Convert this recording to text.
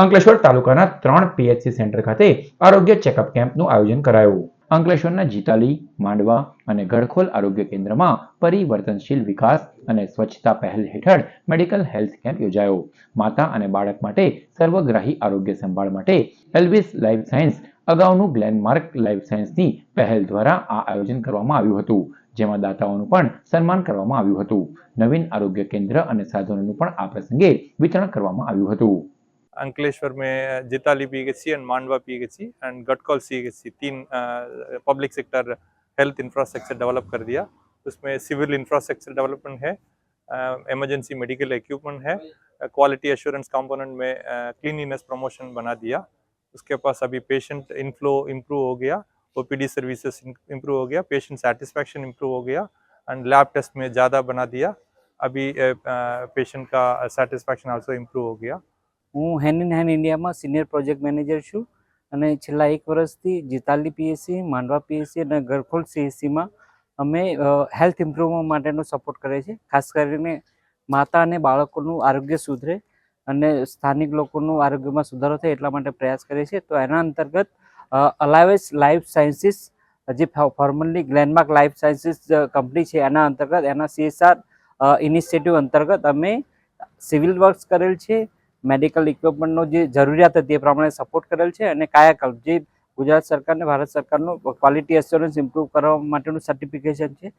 અંકલેશ્વર તાલુકાના ત્રણ PHC centre ખાતે આરોગ્ય ચેકઅપ કેમ્પનું આયોજન કરાયું. અંકલેશ્વરના જીતાલી, માંડવા અને ગડખોલ આરોગ્ય કેન્દ્રમાં પરિવર્તનશીલ વિકાસ અને સ્વચ્છતા પહેલ હેઠળ મેડિકલ હેલ્થ કેમ્પ યોજાયો. માતા અને બાળક માટે સર્વગ્રાહી આરોગ્ય સંભાળ માટે એલ્વિસ લાઈફ સાયન્સ, અગાઉનું ગ્લેનમાર્ક લાઈફ સાયન્સની પહેલ દ્વારા આ આયોજન કરવામાં આવ્યું હતું, જેમાં દાતાઓનું પણ સન્માન કરવામાં આવ્યું હતું. નવીન આરોગ્ય કેન્દ્ર અને સાધનોનું પણ આ પ્રસંગે વિતરણ કરવામાં આવ્યું હતું. अंकलेश्वर में Jitali PHC and Mandwa PHC and Gatkol CHC तीन public sector health infrastructure develop कर दिया। उसमें सिविल इंफ्रास्ट्रक्चर डेवलपमेंट है इमरजेंसी मेडिकल इक्विपमेंट है क्वालिटी एश्योरेंस कंपोनेंट में क्लीनिनेस प्रमोशन बना दिया। उसके पास अभी पेशेंट इनफ्लो इम्प्रूव हो गया ओपीडी सर्विसेज़ इम्प्रूव हो गया पेशेंट सेटिस्फैक्शन इम्प्रूव हो गया एंड लैब टेस्ट में ज़्यादा बना दिया। अभी पेशेंट का सेटिस्फैक्शन आल्सो इम्प्रूव हो गया। હું હેન્ડ ઇન હેન્ડ ઇન્ડિયામાં સિનિયર પ્રોજેક્ટ મેનેજર છું અને છેલ્લા એક વર્ષથી જીતાલી પીએસસી માંડવા પીએસસી અને ગરખોલ સીએસસીમાં અમે હેલ્થ ઇમ્પ્રુવમેન્ટ માટેનો સપોર્ટ કરીએ છીએ ખાસ કરીને માતા અને બાળકોનું આરોગ્ય સુધરે અને સ્થાનિક લોકોનું આરોગ્યમાં સુધારો થાય એટલા માટે પ્રયાસ કરીએ છીએ તો એના અંતર્ગત અલાવેસ લાઈફ સાયન્સીસ જે formerly Glenmark life sciences company છે, એના અંતર્ગત એના સીએસઆર ઇનિશિયેટિવ અંતર્ગત અમે સિવિલ વર્ક્સ કરેલ છે. મેડિકલ ઇક્વિપમેન્ટનો જે જરૂરિયાત હતી એ પ્રમાણે સપોર્ટ કરેલ છે અને કાયાકલ્પ, જે ગુજરાત સરકાર ભારત સરકારનું ક્વોલિટી એસ્યોરન્સ ઇમ્પ્રૂવ કરવા માટેનું સર્ટિફિકેશન છે.